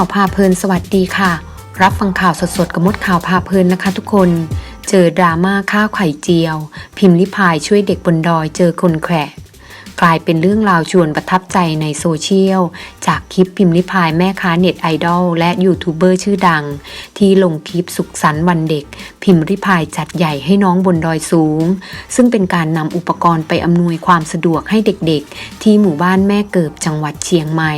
ข่าวพาเพลินสวัสดีค่ะ รับฟังข่าวสดๆกับมดข่าวพาเพลินนะคะทุกคน เจอดราม่าข้าวไข่เจียว พิมพ์ลิพายช่วยเด็กบนดอยเจอคนแขวะ กลายเป็นเรื่องราวชวนประทับใจในโซเชียล จากคลิปพิมพ์ลิพายแม่ค้าเน็ตไอดอลและยูทูบเบอร์ชื่อดัง ที่ลงคลิปสุขสันต์วันเด็ก พิมพ์ริพายจัดใหญ่ให้น้องบนดอยสูง ซึ่งเป็นการนำอุปกรณ์ไปอำนวยความสะดวกให้เด็กๆ ที่หมู่บ้านแม่เกิบจังหวัดเชียงใหม่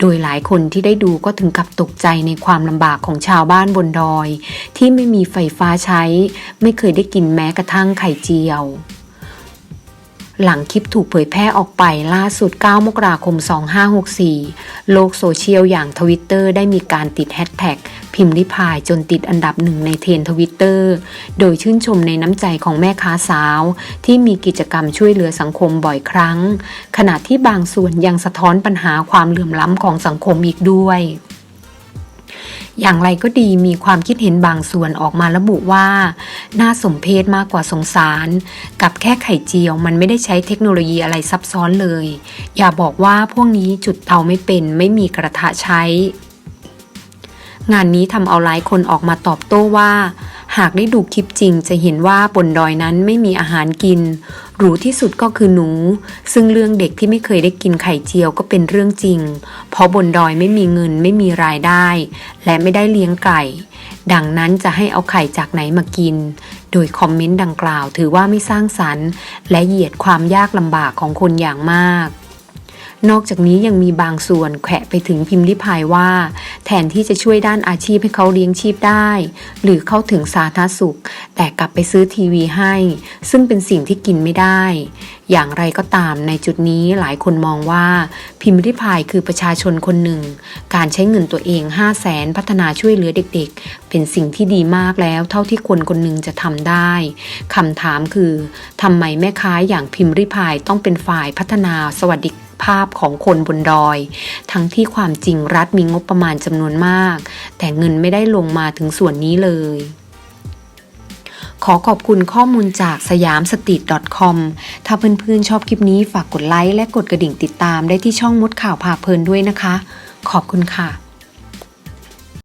โดยหลายคนที่ได้ดูก็ถึงกับตกใจในความลำบากของชาวบ้านบนดอย ที่ไม่มีไฟฟ้าใช้ ไม่เคยได้กินแม้กระทั่งไข่เจียว หลังคลิปถูกเผยแพร่ออกไปล่าสุด 9 มกราคม 2564 โลกโซเชียลอย่างทวิตเตอร์ได้มีการติดแฮชแท็กพิมพ์ริพายจนติดอันดับหนึ่งในเทรนทวิตเตอร์ โดยชื่นชมในน้ำใจของแม่ค้าสาว ที่มีกิจกรรมช่วยเหลือสังคมบ่อยครั้ง ขณะที่บางส่วนยังสะท้อนปัญหาความเหลื่อมล้ำของสังคมอีกด้วย อย่างไรก็ดีมีความคิดเห็นบางส่วนออกมาระบุว่า น่าสมเพชมากกว่าสงสาร กับแค่ไข่เจียวมันไม่ได้ใช้เทคโนโลยีอะไรซับซ้อนเลย อย่าบอกว่าพวกนี้จุดเตาไม่เป็นไม่มีกระทะใช้ งานนี้ทำเอาหลายคนออกมาตอบโต้ว่าหากได้ดูคลิปจริงจะเห็นว่าบนดอยนั้นไม่มีอาหารกิน หรูที่สุดก็คือหนู ซึ่งเรื่องเด็กที่ไม่เคยได้กินไข่เจียวก็เป็นเรื่องจริง เพราะบนดอยไม่มีเงินไม่มีรายได้ และไม่ได้เลี้ยงไก่ ดังนั้นจะให้เอาไข่จากไหนมากิน โดยคอมเมนต์ดังกล่าวถือว่าไม่สร้างสรรค์ และเหยียดความยากลำบากของคนอย่างมาก นอกจากนี้ยังมีบางส่วนแขะไปถึงพิมพ์ลิพายว่า แทนที่จะช่วยด้านอาชีพให้เขาเลี้ยงชีพได้ หรือเข้าถึงสาธารณสุข แต่กลับไปซื้อทีวีให้ ซึ่งเป็นสิ่งที่กินไม่ได้ อย่างไรก็ตามในจุดนี้หลายคนมองว่า พิมพ์ริพายคือประชาชนคนหนึ่ง การใช้เงินตัวเอง 5 0 0แสนพัฒนาช่วยเหลือเด็กๆ เป็นสิ่งที่ดีมากแล้ว เท่าที่คนคนหนึ่งจะทำได้คำถามคือทำไมแม่ค้าอย่างพิมพ์ริพายต้องเป็นฝ่ายพัฒนาสวัสดิ ภาพของคนบนดอย ทั้งที่ความจริงรัฐมีงบประมาณจำนวนมาก แต่เงินไม่ได้ลงมาถึงส่วนนี้เลยขอขอบคุณข้อมูลจากสยามสตรีท .com ถ้าเพื่อนๆชอบคลิปนี้ฝากกดไลค์และกดกระดิ่งติดตามได้ที่ช่องมดข่าวพาเพลินด้วยนะคะ ขอบคุณค่ะ